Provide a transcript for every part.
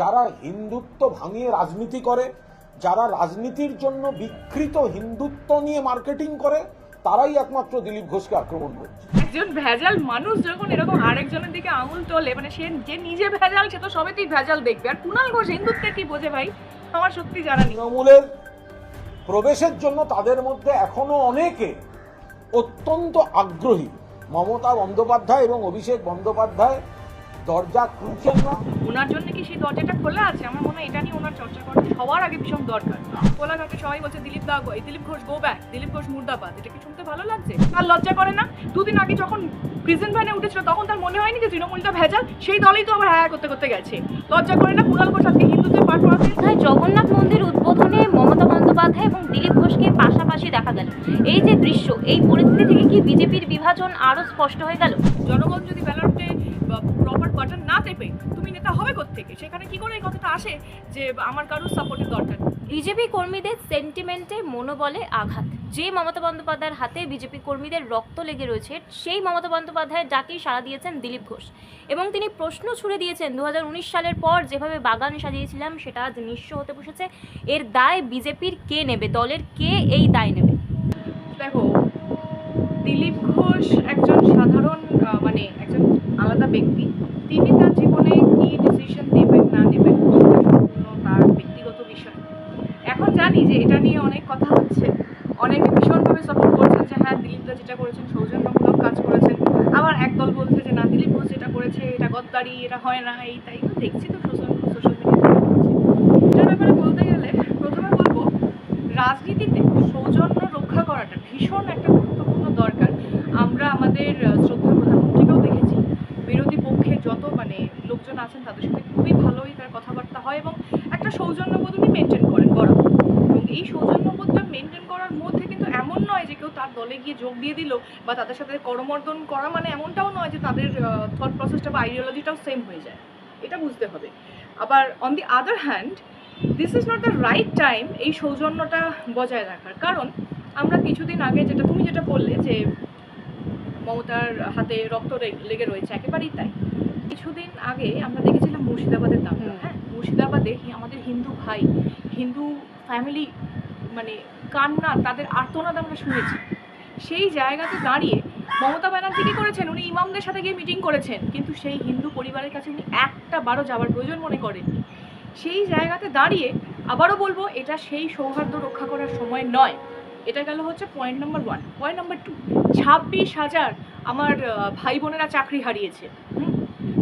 যারা হিন্দুত্ব ভাঙিয়ে রাজনীতি করে যারা রাজনীতির জন্য বিকৃত হিন্দুত্ব নিয়ে মার্কেটিং করে তারাই একমাত্র দিলীপ ঘোষকে আক্রমণ করছে। একজন ভেজাল মানুষ যখন এরকম আরেকজনের দিকে আঙুল তোলে মানে সে যে নিজে ভেজাল সে তো সবেতেই ভেজাল দেখবে। আর কুণাল ঘোষ হিন্দুত্বে কি বোঝে ভাই? আমার সত্যি জানা নেই। তৃণমূলের প্রবেশের জন্য তাদের মধ্যে এখনও অনেকে অত্যন্ত আগ্রহী। মমতা বন্দ্যোপাধ্যায় এবং অভিষেক বন্দ্যোপাধ্যায় দরজা খুলছেন না। ওনার জন্য কি সেই দরজাটা খোলা আছে? আমার মনে হয় এটা নিয়ে ওনার চর্চা করা সবার আগে ভীষণ দরকার। কোলাঘাটে সবাই বলছে দিলীপ দা এই দিলীপ ঘোষ গো ব্যাক দিলীপ ঘোষ মুর্দাবাদ। এটা কি শুনতে ভালো লাগছে? আর লজ্জা করে না? দুদিন আগে যখন প্রিজেন্ট ভ্যানে উঠেছিল তখন তার মনে হয়নি যে তৃণমূলটা ভেজাল? সেই দলেই তো আবার হায়া করতে করতে গেছে। লজ্জা করে না? কুণাল ঘোষ আজকে হিন্দুদের তাই জগন্নাথ মন্দির উদ্বোধনে মমতা বন্দ্যোপাধ্যায় এবং দিলীপ ঘোষকে পাশাপাশি দেখা গেল। এই যে দৃশ্য এই পরিস্থিতি থেকে কি বিজেপির বিভাজন আরও স্পষ্ট হয়ে গেল? জনগণ যদি প্রপার বাটন না চেপে তুমি নেতা হবে থেকে সেখানে কি করে এই কথাটা আসে যে আমার কারোর সাপোর্টের দরকার বিজেপি কর্মীদের সেন্টিমেন্টে মনোবলে আঘাত। যে মমতা বন্দ্যোপাধ্যায়ের হাতে বিজেপি কর্মীদের রক্ত লেগে রয়েছে সেই মমতা বন্দ্যোপাধ্যায়ের ডাকেই সাড়া দিয়েছেন দিলীপ ঘোষ। এবং তিনি প্রশ্ন ছুড়ে দিয়েছেন দু হাজার উনিশ সালের পর যেভাবে বাগান সাজিয়েছিলাম সেটা আজ নিঃস্ব হতে বসেছে। এর দায় বিজেপির কে নেবে? দলের কে এই দায় নেবে? দেখো দিলীপ ঘোষ একজন সাধারণ আলাদা ব্যক্তি, তিনি তার জীবনে কি ডিসিশন নেবেন, না নেবেন, সেটা সম্পূর্ণ তার ব্যক্তিগত বিষয়। এখন জানি যে এটা নিয়ে অনেক কথা হচ্ছে। অনেকে ভীষণভাবে সাপোর্ট করছেন যে হ্যাঁ দিলীপদা যেটা করেছেন সৌজন্যমূলক কাজ করেছেন। আবার একদল বলছে যে, না দিলীপ ঘোষ যেটা করেছে, এটা গদ্দারি, এটা হয় না, এই তাই। তো দেখছি তো সোশ্যাল সোশ্যাল মিডিয়াতে এটার ব্যাপারে বলতে গেলে প্রথমে বলব, রাজনীতিতে সৌজন্য রক্ষা করাটা ভীষণ একটা গুরুত্বপূর্ণ দরকার। আমরা আমাদের শ্রদ্ধা প্রধানমন্ত্রীকেও দেখেছি বিরোধী পক্ষে যত মানে লোকজন আছেন, তাদের সাথে খুবই ভালোই তার কথাবার্তা হয় এবং একটা সৌজন্যবোধ উনি মেনটেন করেন বরাবর এবং এই সৌজন্যবোধটা মেনটেন করার মধ্যে কিন্তু এমন নয় যে কেউ তার দলে গিয়ে যোগ দিয়ে দিল বা তাদের সাথে করমর্দন করা মানে এমনটাও নয় যে তাদের থট প্রসেসটা বা আইডিওলজিটাও সেম হয়ে যায়। এটা বুঝতে হবে। আবার on the other hand this is not the right time এই সৌজন্যটা বজায় রাখার। কারণ আমরা কিছুদিন আগে যেটা, তুমি যেটা বললে যে মমতার হাতে রক্ত লেগে রয়েছে, একেবারেই তাই। কিছুদিন আগে আমরা দেখেছিলাম মুর্শিদাবাদের দাঙ্গা হ্যাঁ? মুর্শিদাবাদে আমাদের হিন্দু ভাই হিন্দু ফ্যামিলি মানে কান্না তাদের আর্তনাদ আমরা শুনেছি। সেই জায়গাতে দাঁড়িয়ে মমতা ব্যানার্জি কি করেছেন? উনি ইমামদের সাথে গিয়ে মিটিং করেছেন। কিন্তু সেই হিন্দু পরিবারের কাছে উনি একটা বারো যাওয়ার প্রয়োজন মনে করেননি। সেই জায়গাতে দাঁড়িয়ে আবারও বলব এটা সেই সৌহার্দ্য রক্ষা করার সময় নয়। এটা গেল হচ্ছে point number one point number two ছাব্বিশ হাজার আমার ভাই বোনেরা চাকরি হারিয়েছে। হুম?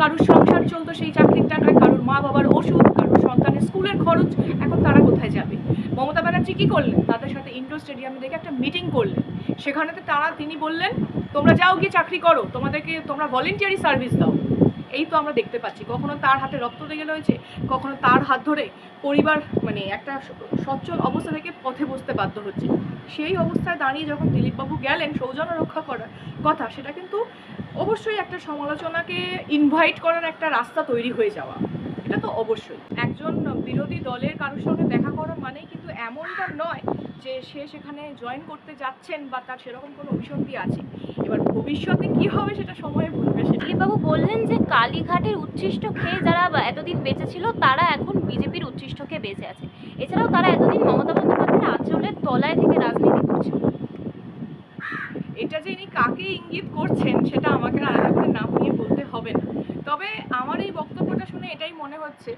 কারোর সংসার চলতো সেই চাকরির টাকায়, কারোর মা বাবার ওষুধ, কারোর সন্তানের স্কুলের খরচ, এখন তারা কোথায় যাবে? মমতা ব্যানার্জি কী করলেন? তাদের সাথে ইন্ডোর স্টেডিয়ামে দেখে একটা মিটিং করলেন। সেখানেতে তারা, তিনি বললেন, তোমরা যাও গিয়ে চাকরি করো, তোমাদেরকে তোমরা ভলেন্টিয়ারি সার্ভিস দাও। এই তো আমরা দেখতে পাচ্ছি। কখনো তার হাতে রক্ত লেগে রয়েছে, কখনো তার হাত ধরে পরিবার মানে একটা সচ্ছল অবস্থা থেকে পথে বসতে বাধ্য হচ্ছে। সেই অবস্থায় দাঁড়িয়ে যখন দিলীপবাবু গেলেন সৌজন্য রক্ষা করার কথা, সেটা কিন্তু অবশ্যই একটা সমালোচনাকে ইনভাইট করার একটা রাস্তা তৈরি হয়ে যাওয়া। এটা তো অবশ্যই। একজন বিরোধী দলের কারোর সঙ্গে দেখা করা মানেই কিন্তু এমনটা নয় যে সে সেখানে জয়েন করতে যাচ্ছেন বা তার সেরকম কোনো অভিসন্ধি আছে। এবার ভবিষ্যতে কি হবে সেটা সময়ে বলবে দিলীপবাবু বললেন যে কালীঘাটের উচ্ছিষ্ট খেয়ে যারা এতদিন বেঁচে ছিল, তারা এখন বিজেপির উচ্ছিষ্ট খেয়ে বেঁচে আছে। এছাড়াও তারা এতদিন মমতা বন্দ্যোপাধ্যায়ের আঁচলের তলায় থেকে রাজনীতি করছে। এটা যে ইনি কাকে ইঙ্গিত করছেন, সেটা আমাকে আলাদা করে নাম নিয়ে বলতে হবে না। তবে আমার এই বক্তব্যটা শুনে এটাই মনে হচ্ছে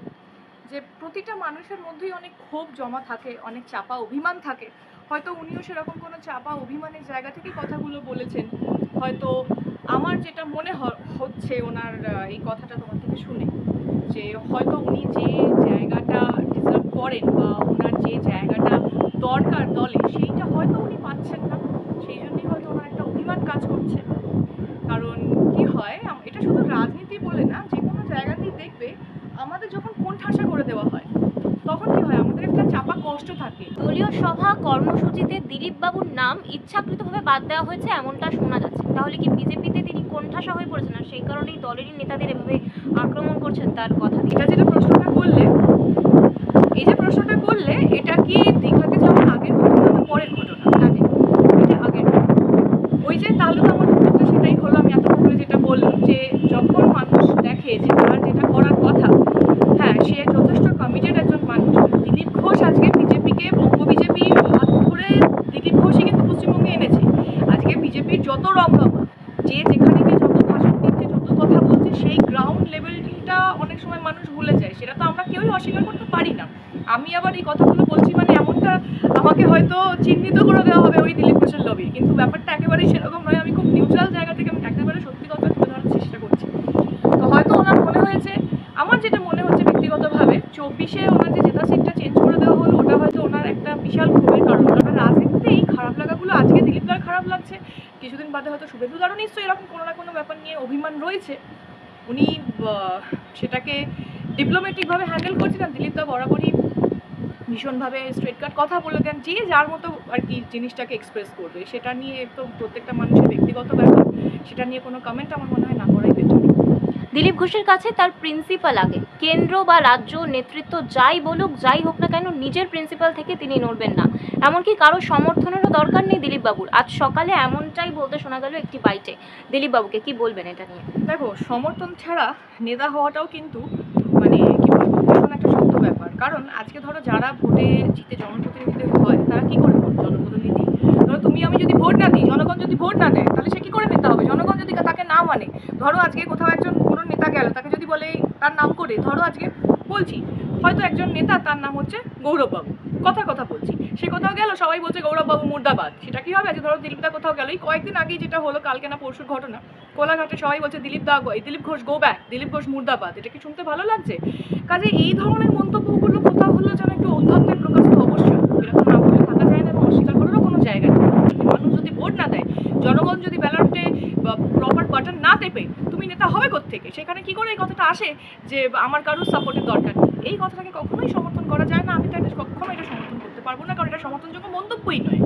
যে, প্রতিটা মানুষের মধ্যেই অনেক ক্ষোভ জমা থাকে, অনেক চাপা অভিমান থাকে। হয়তো উনিও সেরকম কোনো চাপা অভিমানের জায়গা থেকেই কথাগুলো বলেছেন। হয়তো আমার যেটা মনে হচ্ছে ওনার এই কথাটা তোমার থেকে শুনে যে, হয়তো উনি যে জায়গাটা ডিজার্ভ করেন বা ওনার যে জায়গাটা দরকার দলে, সেইটা হয়তো উনি পাচ্ছেন না সেই জন্যই হয়তো ওনার একটা অভিমান কাজ করছে কারণ কি হয় আম- এটা শুধু রাজনীতি বলে না যে কোনো জায়গাতেই দেখবে আমাদের যখন কোন ঠাসা করে দেওয়া হয় তখন কি হয় আমাদের একটা চাপা কষ্ট থাকে দলীয় সভা কর্মসূচিতে দিলীপ বাবুর নাম ইচ্ছাকৃতভাবে বাদ দেওয়া হয়েছে, এমনটা শোনা যাচ্ছে। তাহলে কি বিজেপিতে তিনি কোণঠাসা হয়ে পড়েছেন? আর সেই কারণেই দলেরই নেতাদের এভাবে আক্রমণ করছেন তার কথা। এটা যেটা প্রশ্নটা করলে এই যে প্রশ্নটা করলে এটা কি দীঘাতে যাওয়ার আগের ঘটনা না পরের ঘটনা আগে এটা আগের ওই যে তাহলে তো আমার উত্তরটা সেটাই হলো আমি এতক্ষণ ধরে যেটা বললাম যে যখন মানুষ দেখে যে তার যেটা করার কথা হ্যাঁ সে যথেষ্ট ভুলে যায় সেটা তো আমরা কেউই অস্বীকার করতে পারি না আমি আবার এই কথাগুলো বলছি মানে এমনটা আমাকে হয়তো চিহ্নিত করে দেওয়া হবে ওই দিলীপ ঘোষের লবি কিন্তু ব্যাপারটা একেবারেই সেরকম নয় আমি খুব নিউট্রাল জায়গা থেকে আমি একেবারে সত্যি কথা তুলে ধরার চেষ্টা করছি তো হয়তো ওনার মনে হয়েছে আমার যেটা মনে হচ্ছে ব্যক্তিগতভাবে চব্বিশে ওনার যে জেতা সিটটা চেঞ্জ করে দেওয়া হলো ওটা হয়তো ওনার একটা বিশাল ক্ষোভের কারণ কারণ রাজনীতিতে এই খারাপ লাগাগুলো আজকে দিলীপ দার খারাপ লাগছে হয়তো নিশ্চয়ই এরকম কোনো না কোনো ব্যাপার নিয়ে অভিমান রয়েছে। উনি সেটাকে ডিপ্লোম্যাটিকভাবে হ্যান্ডেল করছিলেন। দিলীপ দা বরাবরই ভীষণভাবে স্ট্রেট কাট কথা বলে দেন। যে যার মতো আর কি জিনিসটাকে এক্সপ্রেস করবে। সেটা নিয়ে তো প্রত্যেকটা মানুষের ব্যক্তিগত ব্যাপার। সেটা নিয়ে কোনো কমেন্ট আমার মনে হয় না বেটার দিলীপ ঘোষের কাছে তার প্রিন্সিপাল আগে। কেন্দ্র বা রাজ্য নেতৃত্ব যাই বলুক, যাই হোক না কেন, নিজের প্রিন্সিপাল থেকে তিনি নড়বেন না। এমনকি কারও সমর্থনেরও দরকার নেই দিলীপ বাবুর আজ সকালে এমনটাই বলতে শোনা গেল একটি বাইটে দিলীপ বাবুকে কি বলবেন এটা নিয়ে? দেখো, সমর্থন ছাড়া নেতা হওয়াটাও কিন্তু মানে কি বলব একটা শক্ত ব্যাপার। কারণ আজকে ধরো যারা ভোটে জিতে জনপ্রতিনিধিত্ব হয়, তারা কি করে জনপ্রতিনিধি। ধরো তুমি আমি যদি ভোট না দিই, জনগণ যদি ভোট না দেয়, তাহলে সে কি করে নিতে হবে? জনগণ যদি তাকে না মানে ধরো আজকে কোথাও একজন কোনো নেতা গেল, তাকে যদি বলে তার নাম করে, ধরো আজকে বলছি, হয়তো একজন নেতা তার নাম হচ্ছে গৌরববাবু। কথা কথা বলছি। সে কোথাও গেল, সবাই বলছে গৌরববাবু মুর্দাবাদ। সেটা কি হবে? আজকে ধরো দিলীপদা কোথাও গেল। এই কয়েকদিন আগেই যেটা হলো, কালকে না পরশুর ঘটনা, কোলাঘাটে সবাই বলছে Dilip da go- Dilip Ghosh go back Dilip Ghosh মুর্দাবাদ। এটা কি শুনতে ভালো লাগছে? কাজে এই ধরনের মন্তব্যগুলো কোথাও হলো যেন একটু ঔদ্ধত্যের প্রকাশ তো অবশ্যই। এরকম না বলে থাকা যায় না এবং অস্বীকার করারও কোনো জায়গা নেই। মানুষ যদি ভোট না দেয়, জনগণ যদি ব্যালটে বাটন না টেপে তুমি নেতা হবে থেকে সেখানে কি করে এই কথাটা আসে যে আমার কারোর সাপোর্টের দরকার এই কথাটাকে কখনোই সমর্থন করা যায় না। আমি তো এটা কখনো এটা সমর্থন করতে পারব না, কারণ এটা সমর্থনযোগ্য মন্তব্যই নয়।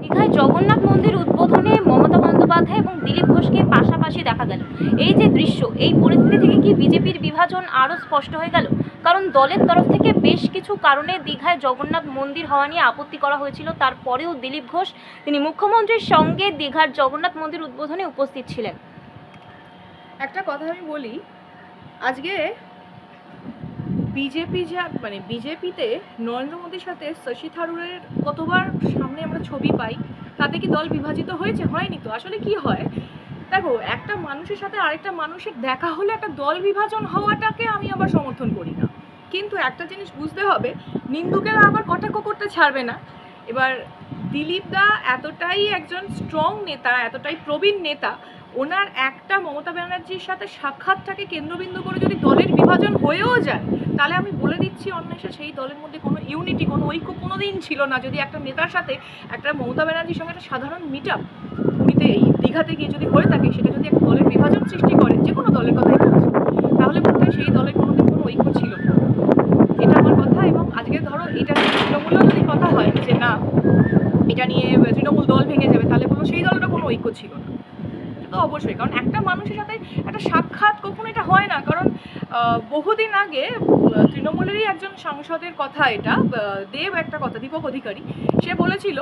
দীঘায় জগন্নাথ মন্দির উদ্বোধনে মমতা বন্দ্যোপাধ্যায় এবং দিলীপ ঘোষকে পাশাপাশি দেখা গেল। এই যে দৃশ্য, এই পরিস্থিতি থেকে কি বিজেপির বিভাজন আরও স্পষ্ট হয়ে গেল? কারণ দলের তরফ থেকে বেশ কিছু কারণে দীঘায় জগন্নাথ মন্দির হওয়া নিয়ে আপত্তি করা হয়েছিল। তারপরেও দিলীপ ঘোষ, তিনি মুখ্যমন্ত্রীর সঙ্গে দীঘার জগন্নাথ মন্দির উদ্বোধনে উপস্থিত ছিলেন। একটা কথা আমি বলি, আজকে বিজেপি যা মানে বিজেপিতে নরেন্দ্র মোদীর সাথে শশী থারুরের কতবার সামনে আমরা ছবি পাই, তাতে কি দল বিভাজিত হয়েছে? হয়নি তো। আসলে কি হয় দেখো, একটা মানুষের সাথে আরেকটা মানুষের দেখা হলে একটা দল বিভাজন হওয়াটাকে আমি আবার সমর্থন করি না। কিন্তু একটা জিনিস বুঝতে হবে, নিন্দুকেরা আবার কটাক্ষ করতে ছাড়বে না। এবার দিলীপ দা এতটাই একজন স্ট্রং নেতা, এতটাই প্রবীণ নেতা, ওনার একটা মমতা ব্যানার্জির সাথে সাক্ষাৎটাকে কেন্দ্রবিন্দু করে যদি দলের বিভাজন হয়েও যায়, তাহলে আমি বলে দিচ্ছি অন্বেষা, সেই দলের মধ্যে কোনো ইউনিটি কোনো ঐক্য কোনো দিন ছিল না। যদি একটা নেতার সাথে একটা মমতা ব্যানার্জির সঙ্গে একটা সাধারণ মিট পুরীতে এই দীঘাতে গিয়ে যদি হয়ে থাকে, সেটা যদি একটা দলের বিভাজন সৃষ্টি করে, যে কোনো দলের কথাই বলছি, তাহলে বলতে সেই দলের কোনোদিন কোনো ঐক্য ছিল এটা আমার কথা এবং আজকে ধরো এটা তৃণমূলেও যদি কথা হয় যে না, এটা নিয়ে তৃণমূল দল ভেঙে যাবে, তাহলে বলব সেই দলেরও কোনো ঐক্য ছিল না। তো অবশ্যই, কারণ একটা মানুষের সাথে একটা সাক্ষাৎ কখনো এটা হয় না, কারণ বহুদিন আগে তৃণমূলেরই একজন সাংসদের কথা এটা দেব একটা কথা, দীপক অধিকারী, সে বলেছিল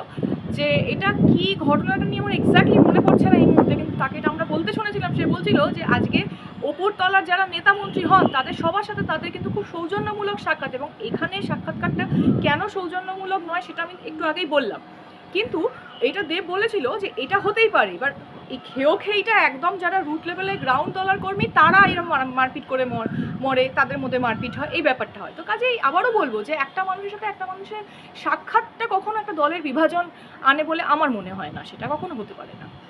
যে এটা কি ঘটনাটা নিয়ে আমার এক্স্যাক্টলি মনে পড়ছে না এই মুহূর্তে, কিন্তু তাকে এটা আমরা বলতে শুনেছিলাম। সে বলছিল যে আজকে ওপর তলার যারা নেতা মন্ত্রী হন, তাদের সবার সাথে তাদের কিন্তু খুব সৌজন্যমূলক সাক্ষাৎ এবং এখানে সাক্ষাৎকারটা কেন সৌজন্যমূলক নয় সেটা আমি একটু আগেই বললাম। কিন্তু এটা দেব বলেছিল যে এটা হতেই পারে এবার এই খেয়েও খেয়েটা একদম যারা রুট লেভেলে গ্রাউন্ড তলার কর্মী, তারা এরকম মারপিট করে মর- মরে, তাদের মধ্যে মারপিট হয়, এই ব্যাপারটা হয়। তো কাজেই আবারও বলব যে একটা মানুষের সাথে একটা মানুষের সাক্ষাৎটা কখনো একটা দলের বিভাজন আনে বলে আমার মনে হয় না, সেটা কখনো হতে পারে না।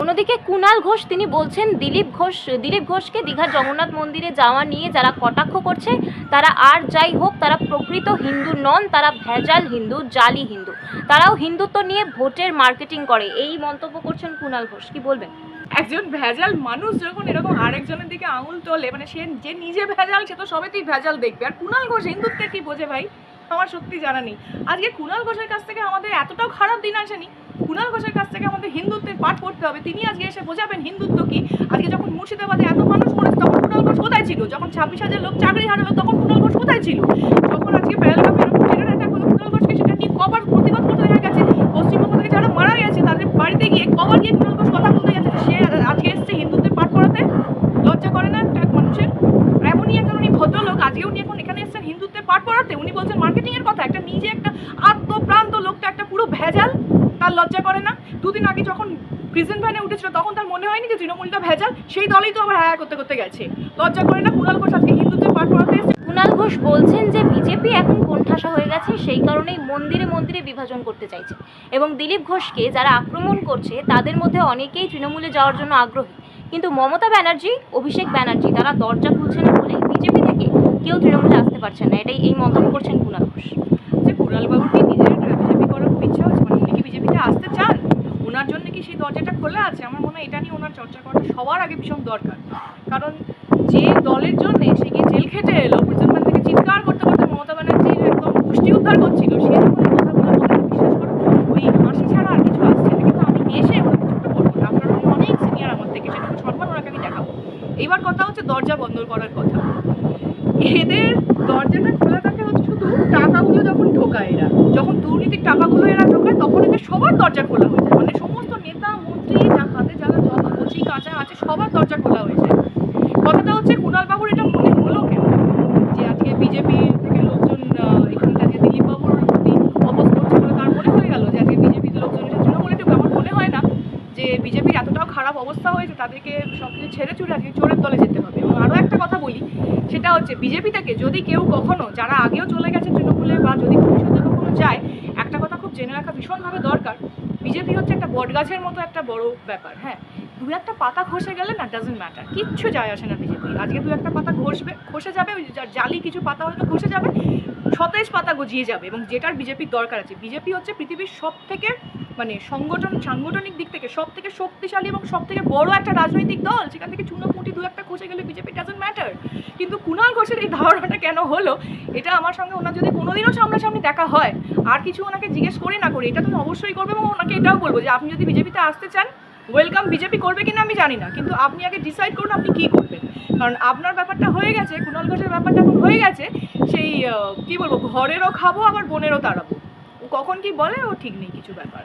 অন্যদিকে কুণাল ঘোষ, তিনি বলছেন, দিলীপ ঘোষ, দিলীপ ঘোষকে দীঘার জগন্নাথ মন্দিরে যাওয়া নিয়ে যারা কটাক্ষ করছে, তারা আর যাই হোক, তারা প্রকৃত হিন্দু নন, তারা ভেজাল হিন্দু, জালি হিন্দু। তারাও হিন্দুত্ব নিয়ে ভোটের মার্কেটিং করে। এই মন্তব্য করছেন কুণাল ঘোষ। কি বলবেন? একজন ভেজাল মানুষ যখন এরকম আরেকজনের দিকে আঙুল তোলে মানে সে যে নিজে ভেজাল, সে তো সবেতেই ভেজাল দেখবে। আর কুণাল ঘোষ হিন্দুত্বের কি বোঝে ভাই? আমার সত্যি জানা নেই। আজকে কুণাল ঘোষের কাছ থেকে আমাদের এতটাও খারাপ দিন আসেনি। কুণাল ঘোষের কাছ থেকে আমাদের হিন্দুত্বের পাঠ পড়তে হবে। তিনি আজকে এসে বোঝাবেন হিন্দুত্ব কি? আজকে যখন মুর্শিদাবাদে এত মানুষ মরেছে তখন কুণাল ঘোষ কোথায় ছিল? যখন ছাব্বিশ হাজার লোক চাকরি হারালো, তখন কুণাল ঘোষ কোথায় ছিল? যখন আজকে পেহেলগামে এরকম টেরর অ্যাটাক হলো কুণাল ঘোষকে সেটা নিয়ে কবার প্রতিবাদ করতে দেখা গেছে পশ্চিমবঙ্গ থেকে যারা মারা গেছে তাদের বাড়িতে গিয়ে কবার গিয়ে কুণাল ঘোষ কথা বলতে গেছে যে সে আজকে এসছে হিন্দুত্বের পাঠ পড়াতে লজ্জা করে না একটা মানুষের এমনই একজন উনি ভদ্রলোক আজকে উনি এখন এখানে এসেছেন হিন্দুত্বের পাঠ পড়াতে উনি বলছেন মার্কেটিং এর কথা একটা নিজে একটা আত্মপ্রান্ত লোকটা একটা পুরো ভেজাল তার লজ্জা করে না দুদিন আগে যখন প্রিজেন্ট ভ্যানে উঠেছিল তখন তার মনে হয়নি যে তৃণমূলটা ভেজাল? সেই দলেই তো আবার হ্যাঁ করতে করতে গেছে। লজ্জা করে না কুণাল ঘোষ? আজকে হিন্দুত্বের পার করাতে এসেছে। কুণাল ঘোষ বলছেন যে বিজেপি এখন কোণঠাসা হয়ে গেছে সেই কারণেই মন্দিরে মন্দিরে বিভাজন করতে চাইছে। এবং দিলীপ ঘোষকে যারা আক্রমণ করছে তাদের মধ্যে অনেকেই তৃণমূলে যাওয়ার জন্য আগ্রহী। কিন্তু মমতা ব্যানার্জি অভিষেক ব্যানার্জি তারা দরজা খুলছে না বলে বিজেপি থেকে কেউ তৃণমূলে আসতে পারছে না। এটাই এই মন্তব্য করছেন কুণাল ঘোষ। যে কুণালবাবুর কি নিজের বিজেপি করার ইচ্ছা হচ্ছে মানে উনি কি বিজেপিতে আসতে চান ওনার জন্য কি সেই দরজাটা খোলা আছে? আমার মনে হয় এটা নিয়ে ওনার চর্চা করাটা সবার আগে ভীষণ দরকার। কারণ যে দলের জন্য সে গিয়ে জেল খেটে এলো প্রিজনম্যান থেকে চিৎকার করতে করতে মমতা ব্যানার্জির একদম পুষ্টি উদ্ধার করছিল, সে যখন কথাগুলো বলে বিশ্বাস করো, ওই হাসি ছাড়া আর কিছু আসছে না। কিন্তু আমি এসে ওনাকে ছোটো করব না, আপনারা অনেক সিনিয়র আমার থেকে সেটুকু সম্মান ওনাকে আমি দেখাবো। এইবার কথা হচ্ছে দরজা বন্ধ করার কথা। এদের দরজাটা খোলা থাকে হচ্ছে শুধু টাকাগুলো যখন ঢোকায় এরা, যখন দুর্নীতির টাকাগুলো এরা ঢোকায়, তখন এদের সবার দরজা খোলা হয়ে। মানে সমস্ত নেতা মন্ত্রী, যা তাদের যারা যত কচি কাঁচা আছে, সবার দরজা খোলা হয়ে যায় কথাটা হচ্ছে, কুণাল বাবুর এটা মনে হলো কেন? যে আজকে বিজেপি থেকে লোকজন এখানটা যে দিলীপ প্রতি অপোজ করছে বলে তার মনে হয়ে গেল? যে আজকে বিজেপির লোকজন এসে তৃণমূলে ঢুকে আমার মনে হয় না যে বিজেপির এতটাও খারাপ অবস্থা হয়েছে, তাদেরকে সব কিছু ছেড়ে চুড়ে আজকে চোরের দলে যেতে হবে। এবং আরও একটা কথা বলি, সেটা হচ্ছে বিজেপি থেকে যদি কেউ কখনো, যারা আগেও চলে গেছে তৃণমূলে বা যদি ভবিষ্যতে কখনো যায়, একটা কথা খুব জেনে রাখা ভীষণভাবে দরকার বিজেপি হচ্ছে একটা বটগাছের মতো একটা বড় ব্যাপার হ্যাঁ। দু একটা পাতা খসে গেলে না ডাজেন্ট ম্যাটার কিচ্ছু যায় আসে না বিজেপি। আজকে দু একটা পাতা ঘষবে খসে যাবে, ওই জালি কিছু পাতা হয়তো খসে যাবে, সতেজ পাতা গজিয়ে যাবে, এবং যেটার বিজেপির দরকার আছে। বিজেপি হচ্ছে পৃথিবীর সব থেকে মানে সংগঠন, সাংগঠনিক দিক থেকে সব থেকে শক্তিশালী এবং সব থেকে বড় একটা রাজনৈতিক দল। সেখান থেকে চুনোপুটি দু একটা খসে গেলে বিজেপি ডাজেন্ট ম্যাটার কিন্তু কুণাল ঘোষের এই ধারণাটা কেন হলো, এটা আমার সঙ্গে ওনার যদি কোনোদিনও সামনাসামনি দেখা হয় আর কিছু ওনাকে জিজ্ঞেস করি না করি, এটা তুমি অবশ্যই করবে এবং ওনাকে এটাও বলব যে আপনি যদি বিজেপিতে আসতে চান ওয়েলকাম বিজেপি করবে কিনা আমি জানি না, কিন্তু আপনি আগে ডিসাইড করুন আপনি কী করবেন। কারণ আপনার ব্যাপারটা হয়ে গেছে, কুণাল ঘোষের ব্যাপারটা এখন হয়ে গেছে, সেই কী বলব, ঘরেরও খাব, আবার বোনেরও তাড়াবো। কখন কি বলে, ও ঠিক নেই কিছু ব্যাপার।